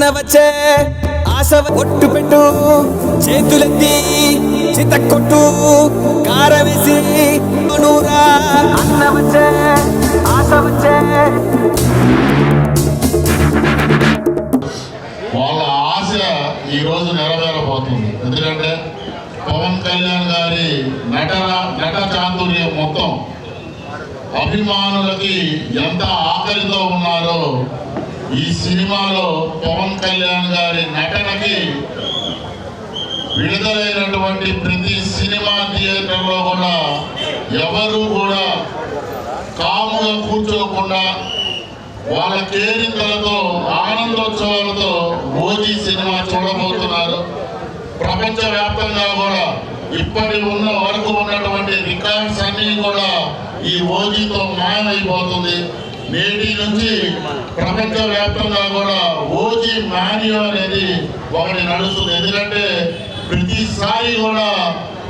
అన్న వచ్చే ఆశ ఒట్టు పెట్టు చేతులెత్తి చిత కొట్టు కారవేసి నూరా. అన్న వచ్చే ఆశ వచ్చే వాళ్ళ ఆశ ఈ రోజు నెరవేరబోతుంది. ఎందుకంటే పవన్ కళ్యాణ్ గారి నటన నట చాతుర్యం మొత్తం అభిమానులకి ఎంత ఆకలితో ఉన్నారో ఈ సినిమాలో పవన్ కళ్యాణ్ గారి నటనకి విడుదలైనటువంటి ప్రతి సినిమా థియేటర్లో కూడా ఎవరు కూడా కాముగా కూర్చోకుండా వాళ్ళ కేరింతలతో ఆనందోత్సవాలతో ఓజీ సినిమా చూడబోతున్నారు. ప్రపంచవ్యాప్తంగా కూడా ఇప్పటి ఉన్న వరకు ఉన్నటువంటి రికార్డ్స్ అన్నీ కూడా ఈ ఓజీతో మాయమైపోతుంది. నేటి నుంచి ప్రపంచ వ్యాప్తంగా కూడా ఓజీ మాన్యూ అనేది ఒకటి నడుస్తుంది. ఎందుకంటే ప్రతిసారి కూడా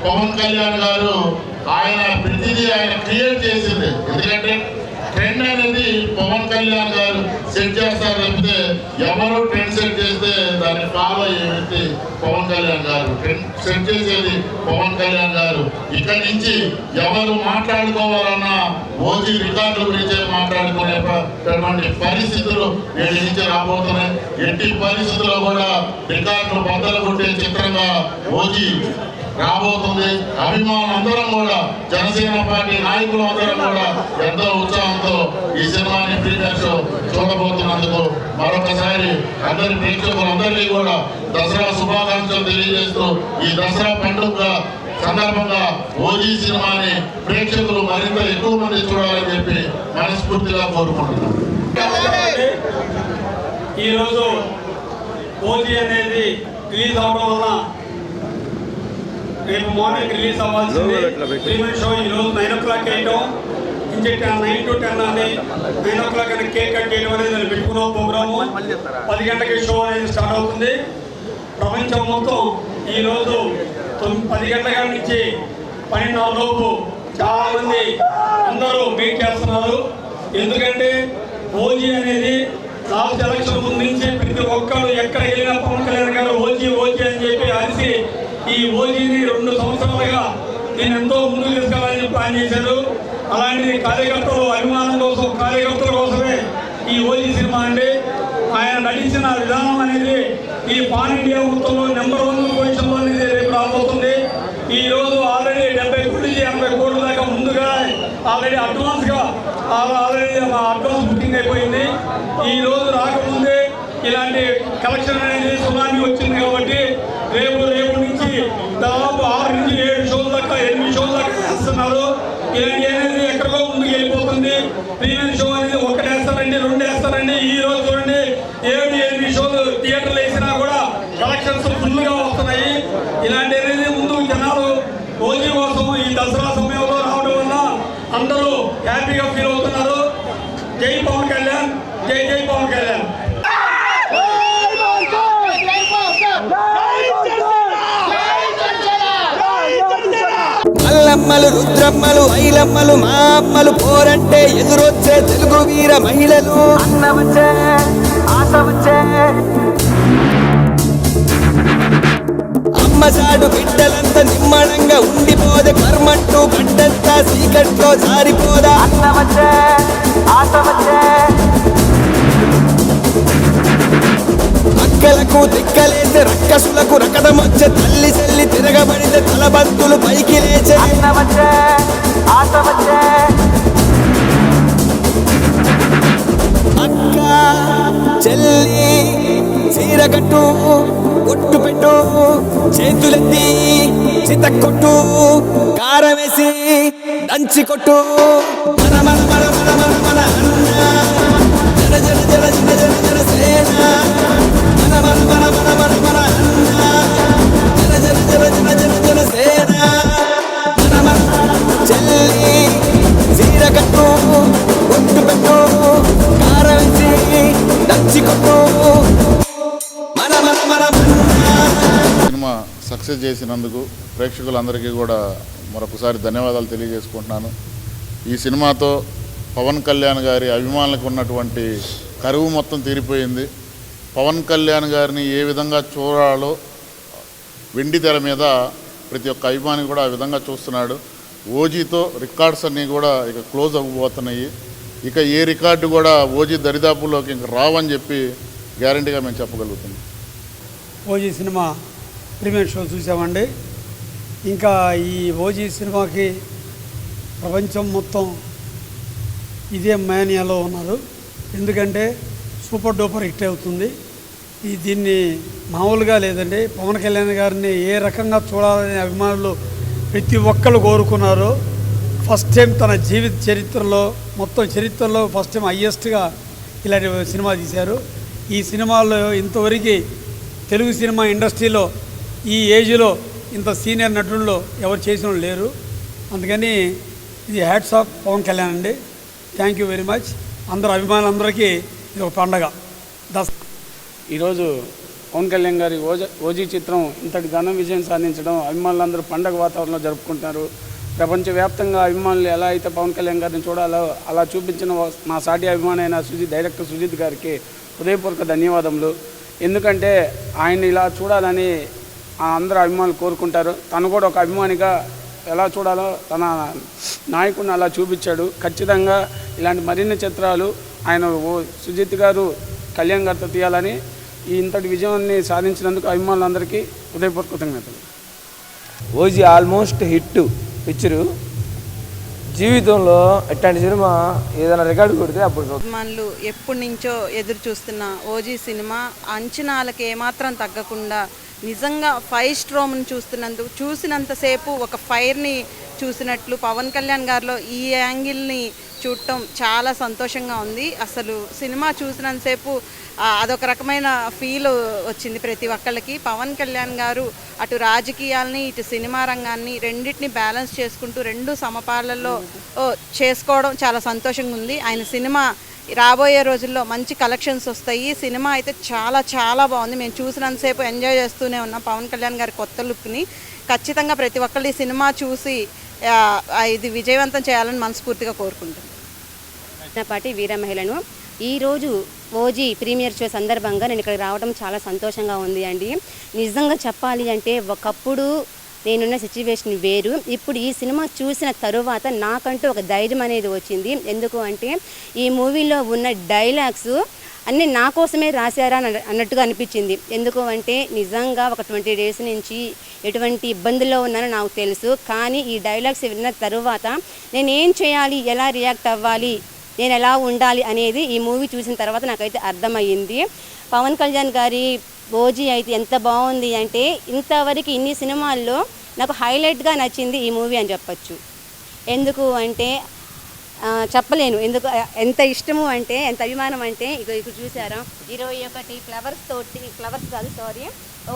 పవన్ కళ్యాణ్ గారు ఆయన ప్రతిదీ ఆయన క్రియేట్ చేసింది. ఎందుకంటే ట్రెండ్ అనేది పవన్ కళ్యాణ్ గారు సెట్ చేస్తారు అంటే ఎవరు ట్రెండ్ సెట్ చేస్తే దాన్ని ఫాలో అయ్యే వ్యక్తి పవన్ కళ్యాణ్ గారు. ట్రెండ్ సెట్ చేసేది పవన్ కళ్యాణ్ గారు. ఇక్కడి నుంచి ఎవరు మాట్లాడుకోవాలన్నా ఓజీ రికార్డుల గురించి మాట్లాడుకునేటువంటి పరిస్థితులు నేటి నుంచి రాబోతున్నాయి. ఎట్టి పరిస్థితుల్లో కూడా రికార్డులు బద్దలు కొట్టే చిత్రంగా ఓజీ రాబోతుంది. అభిమానులు అందరం కూడా జనసేన పార్టీ నాయకులు అందరం కూడా ఎంతో ఉత్సాహంతో ఈ సినిమాని ప్రీమియర్ షో చూడబోతున్నందుకు మరొకసారి అందరి ప్రేక్షకులందరికీ కూడా దసరా శుభాకాంక్షలు తెలియజేస్తూ ఈ దసరా పండుగ సందర్భంగా ఓజీ సినిమాని ప్రేక్షకులు మరింత ఎక్కువ మంది చూడాలని చెప్పి మనస్ఫూర్తిగా కోరుకుంటున్నాను. ఈరోజు ఓజీ అనేది రిలీజ్ అవడం వల్ల రేపు మార్నింగ్ రిలీజ్ అవ్వాల్సింది. ప్రీమియర్ షో ఈ రోజు నైన్ ఓ క్లాక్ వేయటం. ఇంకే నైన్ టు టెన్ అని నైన్ ఓ క్లాక్ అని కేక్ కట్ చేయడం అనేది నేను పెట్టుకున్న ప్రోగ్రాము. పది గంటలకి షో అనేది స్టార్ట్ అవుతుంది. ప్రపంచం మొత్తం ఈరోజు తొమ్మిది పది గంటల నుంచి పన్నెండున్నర లోపు చాలా మంది అందరూ మీట్ చేస్తున్నారు. ఎందుకంటే ఓజీ అనేది లాస్ట్ ఎలక్షన్ ముందు నుంచి ప్రతి ఒక్కరు ఎక్కడ వెళ్ళినా పవన్ కళ్యాణ్ గారు ఓజీ ఓజీ అని చెప్పి అరిసి ఈ ఓజీని రెండు సంవత్సరాలుగా నేను ఎంతో ముందుకు తీసుకెళ్ళాలని ప్లాన్ చేశారు. అలాంటి కార్యకర్తలు అభిమానం కోసం కార్యకర్తల కోసమే ఈ ఓజీ సినిమా అండి. ఆయన నటించిన విధానం అనేది ఈ పాన్ ఇండియా మొత్తంలో నెంబర్ వన్ పొజిషన్లో అనేది రేపు రాబోతుంది. ఈ రోజు ఆల్రెడీ డెబ్బై కోట్ల నుంచి ఎనభై కోట్ల దాకా ముందుగా ఆల్రెడీ అడ్వాన్స్గా ఆల్రెడీ మా అడ్వాన్స్ బుకింగ్ అయిపోయింది. ఈ రోజు రాకముందే ఇలాంటి కలెక్షన్ అనేది సునామీ వచ్చింది కాబట్టి రేపు రేపు నుంచి దాదాపు ఆరు నుంచి ఏడు షోల దాకా ఎనిమిది షోల ఇలాంటి అనేది ఎక్కడికో ముందుకు వెళ్ళిపోతుంది. ప్రీమియర్ షో అనేది ఒకటి వేస్తారండి రెండు వేస్తారండి ఈ రోజు చూడండి ఏడు ఎనిమిది షోలు థియేటర్లు వేసినా కూడా కలెక్షన్స్ ఫుల్గా వస్తున్నాయి. ఇలాంటి అనేది ముందు జనాలు ఓజీ కోసం ఈ దసరా సమయంలో రావడం వల్ల అందరూ హ్యాపీగా ఫీల్ అవుతున్నారు. జై పవన్ కళ్యాణ్ జై జై పవన్ కళ్యాణ్. మల్లమ్మలు రుద్రమ్మలు ఐలమ్మలు మా అమ్మలు పోరంటే ఎదురొచ్చే తెలుగు వీర మహిళలు. అన్న వచ్చే ఆశ వచ్చే. అమ్మ సాడు బిడ్డలంతా నిమ్మడంగా ఉండిపోదే కర్మంటూ గడ్డంతా సీకట్లో జారిపోదా? అన్న వచ్చే ఆశ వచ్చే. అక్కలకు దిక్కలేసే రక్కసులకు రకడమొచ్చే తల్లి చెల్లి తిరగబడితే తలబంతులు పైకి లేచే. అక్క చెల్లి చీర కట్టు కొట్టు పెట్టు చేతులెత్తి చిత కొట్టు కారం వేసి దంచి కొట్టు. మన సక్సెస్ చేసినందుకు ప్రేక్షకులందరికీ కూడా మరొకసారి ధన్యవాదాలు తెలియజేసుకుంటున్నాను. ఈ సినిమాతో పవన్ కళ్యాణ్ గారి అభిమానులకు ఉన్నటువంటి కరువు మొత్తం తీరిపోయింది. పవన్ కళ్యాణ్ గారిని ఏ విధంగా చూడాలో వెండి తెర మీద ప్రతి ఒక్క అభిమాని కూడా ఆ విధంగా చూస్తున్నాడు. ఓజీతో రికార్డ్స్ అన్నీ కూడా ఇక క్లోజ్ అవ్వబోతున్నాయి. ఇక ఏ రికార్డు కూడా ఓజీ దరిదాపుల్లోకి ఇంక రావని చెప్పి గ్యారంటీగా మేము చెప్పగలుగుతున్నాం. ఓజీ సినిమా ప్రీమియర్ షో చూసామండి. ఇంకా ఈ ఓజీ సినిమాకి ప్రపంచం మొత్తం ఇదే మేనియాలో ఉన్నారు. ఎందుకంటే సూపర్ డూపర్ హిట్ అవుతుంది. ఈ దీన్ని మామూలుగా లేదండి. పవన్ కళ్యాణ్ గారిని ఏ రకంగా చూడాలని అభిమానులు ప్రతి ఒక్కరు కోరుకున్నారు. ఫస్ట్ టైం తన జీవిత చరిత్రలో మొత్తం చరిత్రలో ఫస్ట్ టైం హయ్యెస్ట్గా ఇలాంటి సినిమా తీశారు. ఈ సినిమాలో ఇంతవరకు తెలుగు సినిమా ఇండస్ట్రీలో ఈ ఏజ్లో ఇంత సీనియర్ నటుల్లో ఎవరు చేసిన వాళ్ళు లేరు. అందుకని ఇది హ్యాట్స్ ఆఫ్ పవన్ కళ్యాణ్ అండి. థ్యాంక్ యూ వెరీ మచ్ అందరు అభిమానులందరికీ ఇది ఒక పండగ. దస్ ఈరోజు పవన్ కళ్యాణ్ గారి ఓజ ఓజీ చిత్రం ఇంతటి ఘన విజయం సాధించడం అభిమానులందరూ పండగ వాతావరణంలో జరుపుకుంటున్నారు. ప్రపంచవ్యాప్తంగా అభిమానులు ఎలా అయితే పవన్ కళ్యాణ్ గారిని చూడాలో అలా చూపించిన మా సాటి అభిమాని అయిన సుజిత్ డైరెక్టర్ సుజిత్ గారికి హృదయపూర్వక ధన్యవాదములు. ఎందుకంటే ఆయన ఇలా చూడాలని అందరూ అభిమానులు కోరుకుంటారు. తను కూడా ఒక అభిమానిగా ఎలా చూడాలో తన నాయకుడిని అలా చూపించాడు. ఖచ్చితంగా ఇలాంటి మరిన్ని చిత్రాలు ఆయన ఓ సుజిత్ గారు కళ్యాణ్ గారితో తీయాలని ఈ ఇంతటి విజయాన్ని సాధించినందుకు అభిమానులందరికీ హృదయపూర్వక కృతజ్ఞతలు. OG almost hit picture. జీవితంలో ఇట్లాంటి సినిమా ఏదైనా రికార్డు కొడితే అప్పుడు. అభిమానులు ఎప్పటి నుంచో ఎదురు చూస్తున్న ఓజీ సినిమా అంచనాలకు ఏమాత్రం తగ్గకుండా నిజంగా ఫైర్ స్ట్రోమ్ని చూస్తున్నందుకు చూసినంతసేపు ఒక ఫైర్ని చూసినట్లు పవన్ కళ్యాణ్ గారిలో ఈ యాంగిల్ని చూడటం చాలా సంతోషంగా ఉంది. అసలు సినిమా చూసినంతసేపు అదొక రకమైన ఫీల్ వచ్చింది ప్రతి ఒక్కళ్ళకి. పవన్ కళ్యాణ్ గారు అటు రాజకీయాల్ని ఇటు సినిమా రంగాన్ని రెండింటిని బ్యాలెన్స్ చేసుకుంటూ రెండు సమపాలలో చేసుకోవడం చాలా సంతోషంగా ఉంది. ఆయన సినిమా రాబోయే రోజుల్లో మంచి కలెక్షన్స్ వస్తాయి. సినిమా అయితే చాలా చాలా బాగుంది. మేము చూసినంతసేపు ఎంజాయ్ చేస్తూనే ఉన్నాం. పవన్ కళ్యాణ్ గారి కొత్త లుక్ని. ఖచ్చితంగా ప్రతి ఒక్కళ్ళు ఈ సినిమా చూసి ఇది విజయవంతం చేయాలని మనస్ఫూర్తిగా కోరుకుంటున్నాను పాటి వీర మహిళను ఈరోజు ఓజీ ప్రీమియర్ షో సందర్భంగా నేను ఇక్కడికి రావడం చాలా సంతోషంగా ఉంది అండి. నిజంగా చెప్పాలి అంటే ఒకప్పుడు నేనున్న సిచ్యువేషన్ వేరు. ఇప్పుడు ఈ సినిమా చూసిన తరువాత నాకంటూ ఒక ధైర్యం అనేది వచ్చింది. ఎందుకు అంటే ఈ మూవీలో ఉన్న డైలాగ్స్ అన్నీ నా కోసమే రాశారా అని అన్నట్టుగా అనిపించింది. ఎందుకు అంటే నిజంగా ఒక ట్వంటీ డేస్ నుంచి ఎటువంటి ఇబ్బందుల్లో ఉన్నానో నాకు తెలుసు. కానీ ఈ డైలాగ్స్ విన్న తరువాత నేను ఏం చేయాలి ఎలా రియాక్ట్ అవ్వాలి నేను ఎలా ఉండాలి అనేది ఈ మూవీ చూసిన తర్వాత నాకైతే అర్థమయ్యింది. పవన్ కళ్యాణ్ గారి ఓజీ అయితే ఎంత బాగుంది అంటే ఇంతవరకు ఇన్ని సినిమాల్లో నాకు హైలైట్గా నచ్చింది ఈ మూవీ అని చెప్పొచ్చు. ఎందుకు అంటే చెప్పలేను. ఎందుకు ఎంత ఇష్టము అంటే ఎంత అభిమానం అంటే ఇక ఇక్కడ చూసారా? ఇరవై ఒకటి ఫ్లవర్స్ తోటి ఫ్లవర్స్ కాదు సారీ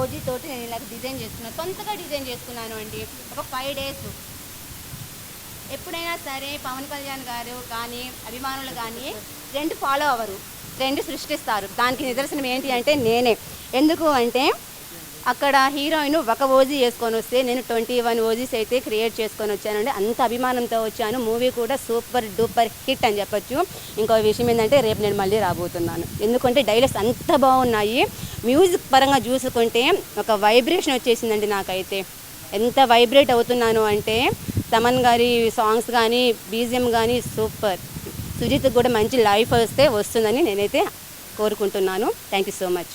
ఓజీ తోటి నేను ఇలా డిజైన్ చేసుకున్నాను సొంతగా డిజైన్ చేసుకున్నాను అండి. ఒక ఫైవ్ డేస్. ఎప్పుడైనా సరే పవన్ కళ్యాణ్ గారు కానీ అభిమానులు కానీ ట్రెండ్ ఫాలో అవ్వరు. ట్రెండ్ సృష్టిస్తారు. దానికి నిదర్శనం ఏంటి అంటే నేనే. ఎందుకు అంటే అక్కడ హీరోయిన్ ఒక ఓజీ వేసుకొని వస్తే నేను ట్వంటీ వన్ ఓజీస్ అయితే క్రియేట్ చేసుకొని వచ్చానండి అంత అభిమానంతో వచ్చాను. మూవీ కూడా సూపర్ డూపర్ హిట్ అని చెప్పొచ్చు. ఇంకో విషయం ఏంటంటే రేపు నేను మళ్ళీ రాబోతున్నాను. ఎందుకంటే డైలాగ్స్ అంత బాగున్నాయి. మ్యూజిక్ పరంగా చూసుకుంటే ఒక వైబ్రేషన్ వచ్చేసిందండి నాకైతే. ఎంత వైబ్రేట్ అవుతున్నాను అంటే తమన్ గారి సాంగ్స్ కానీ బీజిఎం కానీ సూపర్. సుజిత్ కూడా మంచి లైఫ్ వస్తే వస్తుందని నేనైతే కోరుకుంటున్నాను. Thank you so much.